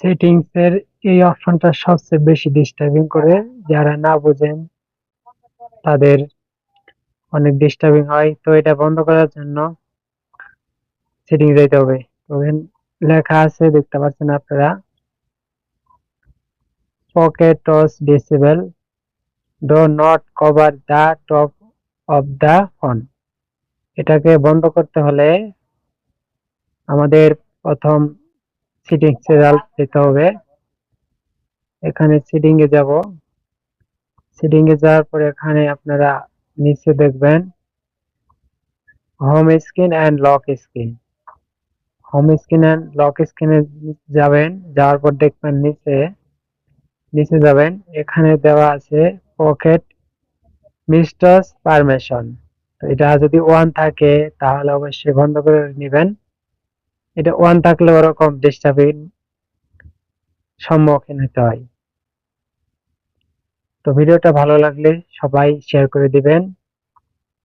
Settings এর এই অপশনটা সবচেয়ে বেশি ডিস্টার্বিং করে। যারা না বোঝেন, তাদের অনেক ডিস্টার্বিং হয়। তো এটা বন্ধ করার জন্য সেটিং যেতে হবে। তো লেখা আছে, দেখতে পাচ্ছেন আপনারা। Pocket toss disable do not cover the top of the phone এটাকে বন্ধ করতে হলে আমাদের প্রথম সেটিংস এ যেতে হবে। এখানে সেটিং এ যাব। সেটিং এ যাওয়ার পরে এখানে আপনারা নিচে দেখবেন home screen and lock screen home screen and lock স্ক্রিনে যাবেন, যাওয়ার পর দেখবেন নিচে নিচে যাবেন। এখানে দেওয়া আছে পকেট মিস্টার্স পারমিশন তো এটা যদি ওয়ান থাকে, তাহলে অবশ্যই বন্ধ করে নেবেন। এটা ওয়ান থাকলে ওরকম ডিস্টার্বের সম্মুখীন হতে হয়। তো ভিডিওটা ভালো লাগলে সবাই শেয়ার করে দিবেন।